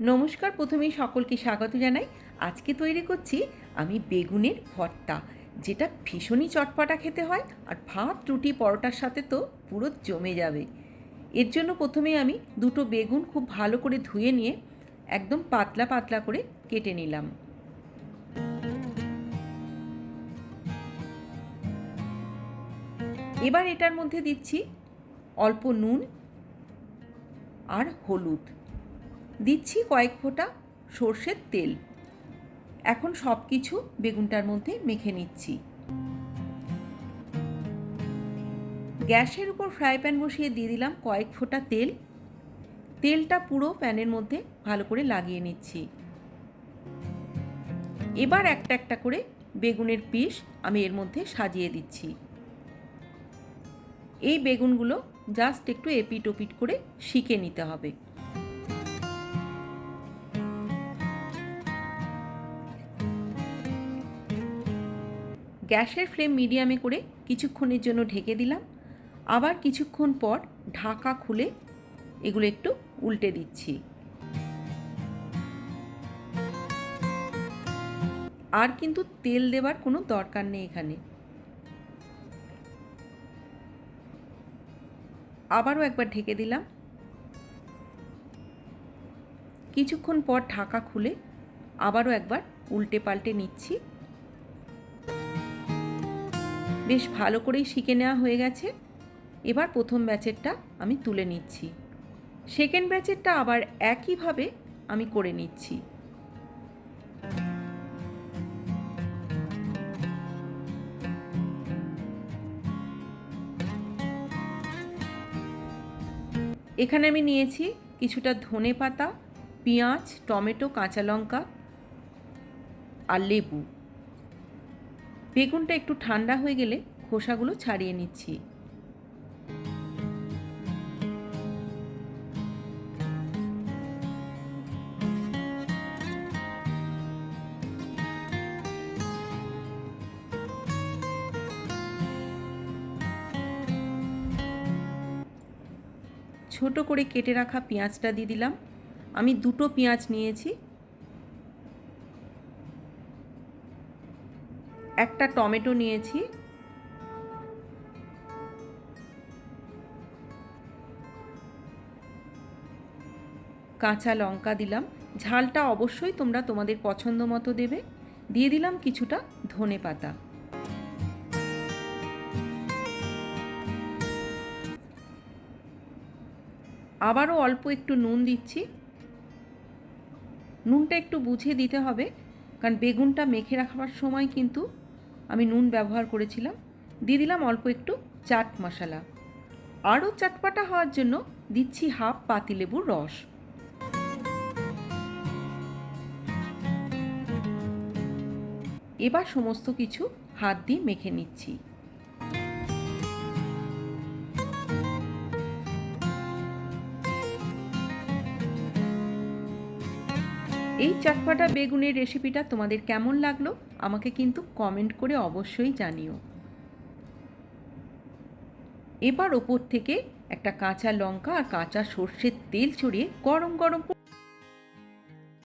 নমস্কার, প্রথমেই সকলকে স্বাগত জানাই। আজকে তৈরি করছি আমি বেগুনের ভর্তা, যেটা ভীষণই চটপাটা খেতে হয় আর ভাত, রুটি, পরোটার সাথে তো পুরো জমে যাবে। এর জন্য প্রথমে আমি দুটো বেগুন খুব ভালো করে ধুয়ে নিয়ে একদম পাতলা পাতলা করে কেটে নিলাম। এবার এটার মধ্যে দিচ্ছি অল্প নুন আর হলুদ। দিচ্ছি কয়েক ফোঁটা সর্ষের তেল। এখন সব কিছু বেগুনটার মধ্যে মেখে নিচ্ছি। গ্যাসের উপর ফ্রাই প্যান বসিয়ে দিয়ে দিলাম কয়েক ফোঁটা তেল। তেলটা পুরো প্যানের মধ্যে ভালো করে লাগিয়ে নিচ্ছি। এবার একটা একটা করে বেগুনের পিস আমি এর মধ্যে সাজিয়ে দিচ্ছি। এই বেগুনগুলো জাস্ট একটু এপিট ওপিট করে শিখে নিতে হবে। গ্যাসের ফ্লেম মিডিয়ামে করে কিছুক্ষণের জন্য ঢেকে দিলাম। আবার কিছুক্ষণ পর ঢাকা খুলে এগুলো একটু উল্টে দিচ্ছি। আর কিন্তু তেল দেবার কোনো দরকার নেই এখানে। আবারও একবার ঢেকে দিলাম। কিছুক্ষণ পর ঢাকা খুলে আবারও একবার উল্টে পাল্টে নিচ্ছি। বেশ ভালো করেই শিখে নেওয়া হয়ে গেছে। এবার প্রথম ব্যাচেরটা আমি তুলে নিচ্ছি। সেকেন্ড ব্যাচেরটা আবার একইভাবে আমি করে নিচ্ছি। এখানে আমি নিয়েছি কিছুটা ধনে পাতা পেঁয়াজ, টমেটো, কাঁচা লঙ্কা আর লেবু। বেগুনটা একটু ঠান্ডা হয়ে গেলে খোসাগুলো ছাড়িয়ে নিচ্ছি। ছোট করে কেটে রাখা পেঁয়াজটা দিয়ে দিলাম। আমি দুটো পেঁয়াজ নিয়েছি। একটা টমেটো নিয়েছি। কাঁচা লঙ্কা দিলাম। ঝালটা অবশ্যই তোমরা তোমাদের পছন্দ মতো দেবে। দিয়ে দিলাম কিছুটা ধনে পাতা। আবারও অল্প একটু নুন দিচ্ছি। নুনটা একটু বুঝে দিতে হবে, কারণ বেগুনটা মেখে রাখার সময় কিন্তু আমি নুন ব্যবহার করেছিলাম। দিয়ে দিলাম অল্প একটু চাট মশলা। আরও চাটপাটা হওয়ার জন্য দিচ্ছি হাফ পাতিলেবুর রস। এবার সমস্ত কিছু হাত দিয়ে মেখে নিচ্ছি। এই চটপাটা বেগুনের রেসিপিটা তোমাদের কেমন লাগল? আমাকে কিন্তু কমেন্ট করে অবশ্যই জানিও। এবার ওপর থেকে একটা কাঁচা লঙ্কা আর কাঁচা সর্ষের তেল ছড়িয়ে গরম গরম